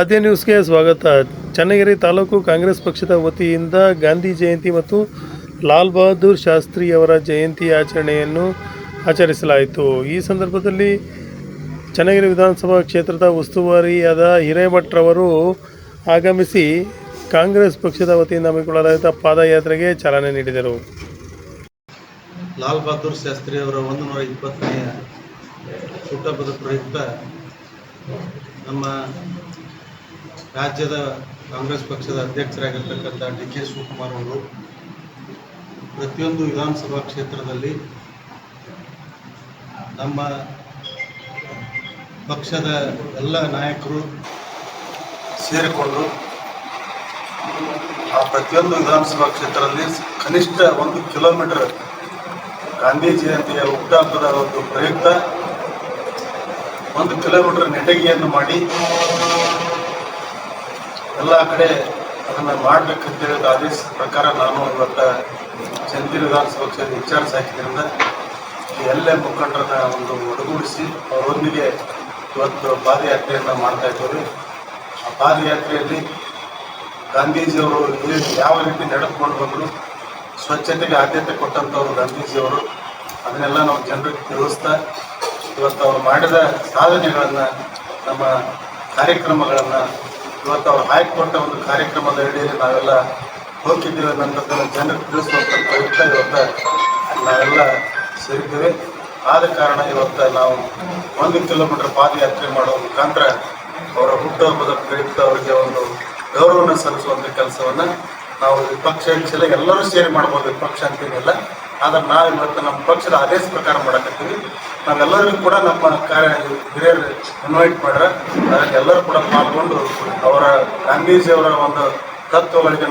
ಆದ್ಯ ನ್ಯೂಸ್ಗೆ ಸ್ವಾಗತ. ಚನ್ನಗಿರಿ ತಾಲೂಕು ಕಾಂಗ್ರೆಸ್ ಪಕ್ಷದ ವತಿಯಿಂದ ಗಾಂಧಿ ಜಯಂತಿ ಮತ್ತು ಲಾಲ್ ಬಹದ್ದೂರ್ ಶಾಸ್ತ್ರಿ ಅವರ ಜಯಂತಿ ಆಚರಣೆಯನ್ನು ಆಚರಿಸಲಾಯಿತು. ಈ ಸಂದರ್ಭದಲ್ಲಿ ಚನ್ನಗಿರಿ ವಿಧಾನಸಭಾ ಕ್ಷೇತ್ರದ ಉಸ್ತುವಾರಿಯಾದ ಹಿರೇಮಠರವರು ಆಗಮಿಸಿ ಕಾಂಗ್ರೆಸ್ ಪಕ್ಷದ ವತಿಯಿಂದ ಹಮ್ಮಿಕೊಳ್ಳಲಾದ ಪಾದಯಾತ್ರೆಗೆ ಚಾಲನೆ ನೀಡಿದರು. ಲಾಲ್ ಬಹದ್ದೂರ್ ಶಾಸ್ತ್ರಿ ಅವರ ಒಂದು ನೂರ ಇಪ್ಪತ್ತನೆಯ ಹುಟ್ಟಹಬ್ಬದ ಪ್ರಯುಕ್ತ ನಮ್ಮ ರಾಜ್ಯದ ಕಾಂಗ್ರೆಸ್ ಪಕ್ಷದ ಅಧ್ಯಕ್ಷರಾಗಿರ್ತಕ್ಕಂಥ ಡಿ ಕೆ ಶಿವಕುಮಾರ್ ಅವರು ಪ್ರತಿಯೊಂದು ವಿಧಾನಸಭಾ ಕ್ಷೇತ್ರದಲ್ಲಿ ನಮ್ಮ ಪಕ್ಷದ ಎಲ್ಲ ನಾಯಕರು ಸೇರಿಕೊಂಡು ಆ ಪ್ರತಿಯೊಂದು ವಿಧಾನಸಭಾ ಕ್ಷೇತ್ರದಲ್ಲಿ ಕನಿಷ್ಠ ಒಂದು ಕಿಲೋಮೀಟರ್ ಗಾಂಧಿ ಜಯಂತಿಯ ಹುಟ್ಟುಹಬ್ಬದ ಒಂದು ಪ್ರಯುಕ್ತ ಒಂದು ಕಿಲೋಮೀಟರ್ ನೆಟಗಿಯನ್ನು ಮಾಡಿ ಎಲ್ಲ ಕಡೆ ಅದನ್ನು ಹೇಳಿದ ಆದೇಶ ಪ್ರಕಾರ ನಾನು ಇವತ್ತು ಜಂತಿ ವಿಧಾನಸಭಾ ಕ್ಷೇತ್ರ ವಿಚಾರ ಹಾಕಿದ್ರಿಂದ ಎಲ್ಲೇ ಮುಖಂಡರನ್ನ ಒಂದು ಒಡಗೂಡಿಸಿ ಅವರೊಂದಿಗೆ ಇವತ್ತು ಪಾದಯಾತ್ರೆಯನ್ನು ಮಾಡ್ತಾ ಇದ್ದೇವೆ. ಆ ಪಾದಯಾತ್ರೆಯಲ್ಲಿ ಗಾಂಧೀಜಿಯವರು ಯಾವ ರೀತಿ ನಡೆದುಕೊಂಡು ಬಂದರು ಸ್ವಚ್ಛತೆಗೆ ಆದ್ಯತೆ ಕೊಟ್ಟಂಥವ್ರು ಗಾಂಧೀಜಿಯವರು, ಅದನ್ನೆಲ್ಲ ನಾವು ಜನರಿಗೆ ತಿಳಿಸ್ತಾ ಇವತ್ತು ಅವರು ಮಾಡಿದ ಸಾಧನೆಗಳನ್ನು, ನಮ್ಮ ಕಾರ್ಯಕ್ರಮಗಳನ್ನು ಇವತ್ತು ಅವ್ರು ಹಾಕಿಕೊಟ್ಟ ಒಂದು ಕಾರ್ಯಕ್ರಮದ ಅಡಿಯಲ್ಲಿ ನಾವೆಲ್ಲ ಹೋಗಿದ್ದೀವಿ ಅನ್ನೋದನ್ನು ಜನರಿಗೆ ತಿಳಿಸುವಂತ ಪ್ರಯುಕ್ತ ಇವತ್ತು. ನಾವೆಲ್ಲ ಸೇರಿದ್ದೇವೆ. ಆದ ಕಾರಣ ಇವತ್ತು ನಾವು ಒಂದು ಕಿಲೋಮೀಟರ್ ಪಾದಯಾತ್ರೆ ಮಾಡೋ ಮುಖಾಂತರ ಅವರ ಹುಟ್ಟುಹಬ್ಬದ ಪ್ರಯುಕ್ತ ಅವರಿಗೆ ಒಂದು ಗೌರವನ ಸಲ್ಲಿಸುವಂಥ ಕೆಲಸವನ್ನು ನಾವು ವಿಪಕ್ಷ ಹೆಚ್ಚಲ್ಲ ಎಲ್ಲರೂ ಸೇರಿ ಮಾಡ್ಬೋದು, ವಿಪಕ್ಷ ಅಂತೇನಿಲ್ಲ. ಆದ್ರೆ ನಾವು ಇವತ್ತು ನಮ್ಮ ಪಕ್ಷದ ಆದೇಶ ಪ್ರಕಾರ ಮಾಡಕತ್ತೀವಿ. ನಾವೆಲ್ಲರಿಗೂ ಕೂಡ ನಮ್ಮ ಕಾರ್ಯ ಹಿರಿಯರು ಇನ್ವೈಟ್ ಮಾಡ್ರೆ ಅದರಲ್ಲಿ ಎಲ್ಲರೂ ಕೂಡ ಪಾಲ್ಗೊಂಡು ಅವರ ಗಾಂಧೀಜಿಯವರ ಒಂದು ತತ್ವಗಳಿಗೆ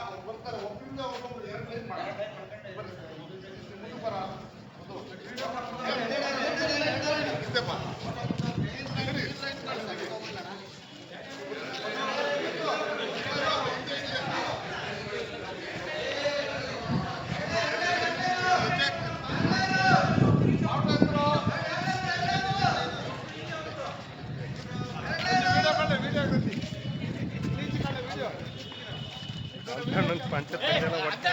ಅವ್ರು ಬರ್ತಾರೆ ಒಬ್ಬರಿಂದ ಒಬ್ಬೊಬ್ರು ಏರ್ಲೈನ್ ಮಾಡಿ ಮುಂದೆ ಬರ ಹೆಣ್ಮಕ್ಳು